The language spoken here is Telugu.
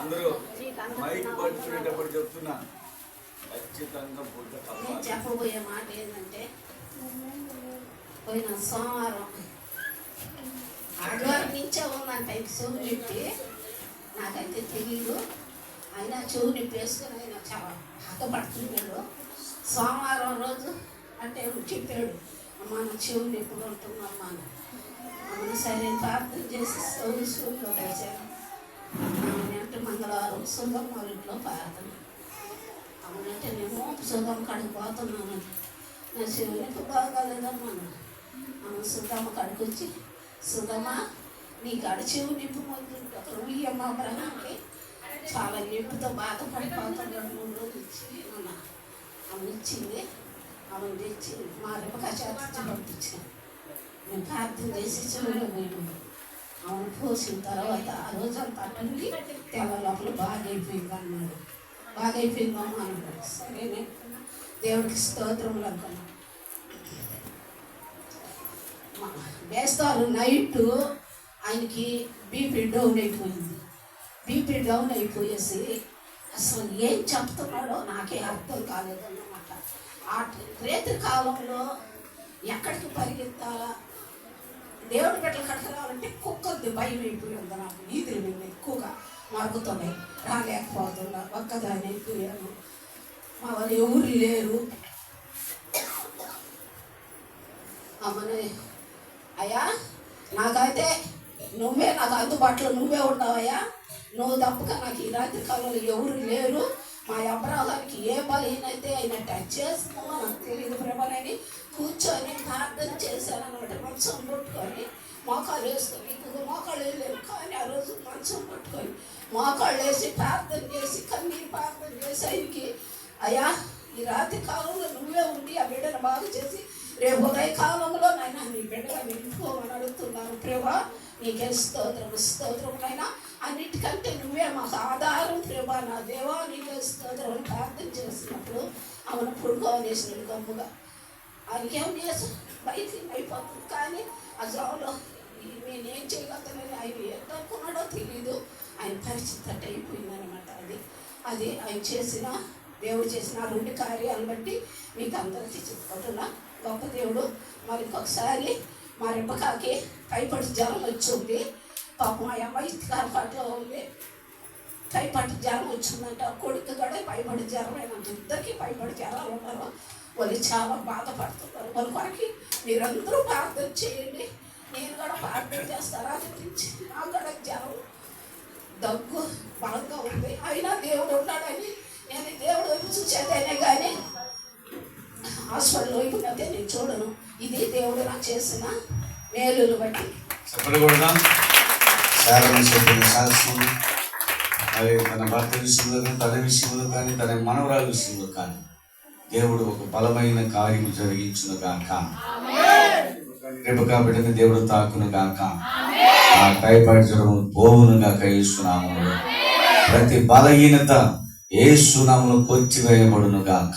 అందరూ మైక్ పడుతున్నప్పుడు చెప్తున్నా. ఖచ్చితంగా బుద్ధ నేను చెప్పబోయే మాట ఏంటంటే పోయిన సోమవారం ఆడవారి నుంచే ఉందంట ఇది చెవు నిప్పి. నాకైతే తెలియదు అయినా చెవు నిప్పి వేసుకుని ఆయన చాలా హతపడుతున్నాడు సోమవారం రోజు అంటే చెప్పాడు. అమ్మ నా చెవులు ఎప్పుడు వెళ్తున్నా అని అమ్మను సరే ప్రార్థన చేసి చెవు స్కూల్లో వేశాను అంటే మంగళవారం సుందరం వాళ్ళ ఇంట్లో ప్రార్థన. అవునంటే నేను సుధమ్మ కాడికి పోతున్నాను. నా శివునికి బాగాలేదమ్మా ఆమె సుధమ్మ కాడికి వచ్చి సుధమ్మ నీ కాడ చెవు నిప్పు ఒక ఉయ్యమ్మ బ్రహ్మకి చాలా నింపుతో బాధపడిపోతున్నాడు మూడు రోజులు ఇచ్చి అన్న ఆమె ఇచ్చింది ఆమె తెచ్చి మా రెప్పక పంపించాను. నేను ప్రార్థన చేసి చెవులో పోయాను ఆమెను పోసిన తర్వాత ఆ రోజంతా అటండి తెల్ల లోపల బాగా అయిపోయింది అన్నాడు. బాగా అయిపోయిందమ్మా అన్నాడు. సరేనే. దేవుడికి స్తోత్రములు అనుకున్నాను వేస్తారు నైట్ ఆయనకి బీపీ డౌన్ అయిపోయింది. బీపీ డౌన్ అయిపోయేసి అసలు ఏం చెప్తున్నాడో నాకే అర్థం కాలేదన్నమాట. ఆ రేతి కాలంలో ఎక్కడికి పరిగెత్తాలా? దేవుడి బిడ్డలు కట్టరాలంటే కుక్కది భయం అయిపోయింది నాకు ఈదులు మీద ఎక్కువగా మరుగుతున్నాయి. రాలేకపోతున్నా ఒక్కదాని అయిపోయాను. మా వాళ్ళు ఎవరు లేరు. అమ్మని అయ్యా నాకైతే నువ్వే నాకు అందుబాటులో నువ్వే ఉన్నావయ్యా నువ్వు తప్పక నాకు ఈ రాత్రి కాలంలో ఎవరు లేరు. మా అపరాధానికి ఏ బలహీనైతే ఆయన టచ్ చేస్తున్నామో నాకు తెలియదు ప్రభాని కూర్చొని ప్రార్థన చేశాను అనమాట మంచం పట్టుకొని మోకాళ్ళు వేసుకొని. ఇంకొక మోకాళ్ళు వేయలేరు కానీ ఆ రోజు మంచం పట్టుకొని మోకాళ్ళు వేసి ప్రార్థన చేసి కన్నీరు ప్రార్థన చేసి ఆయనకి అయ్యా ఈ రాత్రి కాలంలో నువ్వే ఉండి ఆ బిడ్డను బాగు చేసి రేపు ఉదయ కాలంలో నాయన నీ బిడ్డగా నింపుకోమని అడుగుతున్నాను ప్రభా. నీకే స్తోత్రం స్తోత్రమునైనా. అన్నిటికంటే నువ్వే మాకు ఆధారం ప్రభా నా దేవా నీకే స్తోత్రం అని ప్రార్థన చేసినప్పుడు ఆమెను పుడుకోనేసినాడు గమ్ముగా. ఆయనకేం చేసి బయటికి అయిపోతుంది. కానీ ఆ జాబ్లో నేనేం చేయగలుగుతానని ఆయన ఎంత అనుకున్నాడో తెలియదు ఆయన పరిస్థితి అయిపోయిందనమాట అయిపోయింది అనమాట అది. అది ఆయన చేసిన దేవుడు చేసిన రెండు కార్యాలను బట్టి మీకు అందరికీ చెప్పుకుంటున్నా. గొప్ప దేవుడు. మరి మా రెప్పకాకి పైపడి జ్వరం వచ్చింది. పాపం మా అమ్మాయి కాపాట్లో ఉంది. పైపడి జ్వరం వచ్చిందంట. కొడుకు కూడా పైబడి జ్వరం ఏమంటే ఇద్దరికి పైబడి జ్వరాలు ఉన్నారు. వాళ్ళు చాలా బాధపడుతున్నారు. వాళ్ళ కొరకి మీరందరూ ప్రార్థన చేయండి. నేను కూడా ప్రార్థన చేస్తారా అనిపించి నుంచి నాకు కూడా జ్వరం దగ్గు బలంగా ఉంది. అయినా దేవుడు ఉన్నాడని నేను దేవుడు వైపు చూసేదేనే కానీ హాస్పిటల్లో ఇప్పుడు నేను చూడను. ఇది దేవుడు నాకు చేసిన మేలులు బట్టి. మరి తన భర్త విషయంలో కానీ తన విషయంలో కానీ తన మనవరాల విషయంలో కానీ దేవుడు ఒక బలమైన కార్యం జరిగించును గాక. రేపు కాబట్టి దేవుడు తాకును గాక. ఆ టైఫాయిడ్ జ్వరం పోవును గాక ఏసునామములో ప్రతి బలహీనత ఏసునామములో కొచ్చివేయబడును గాక.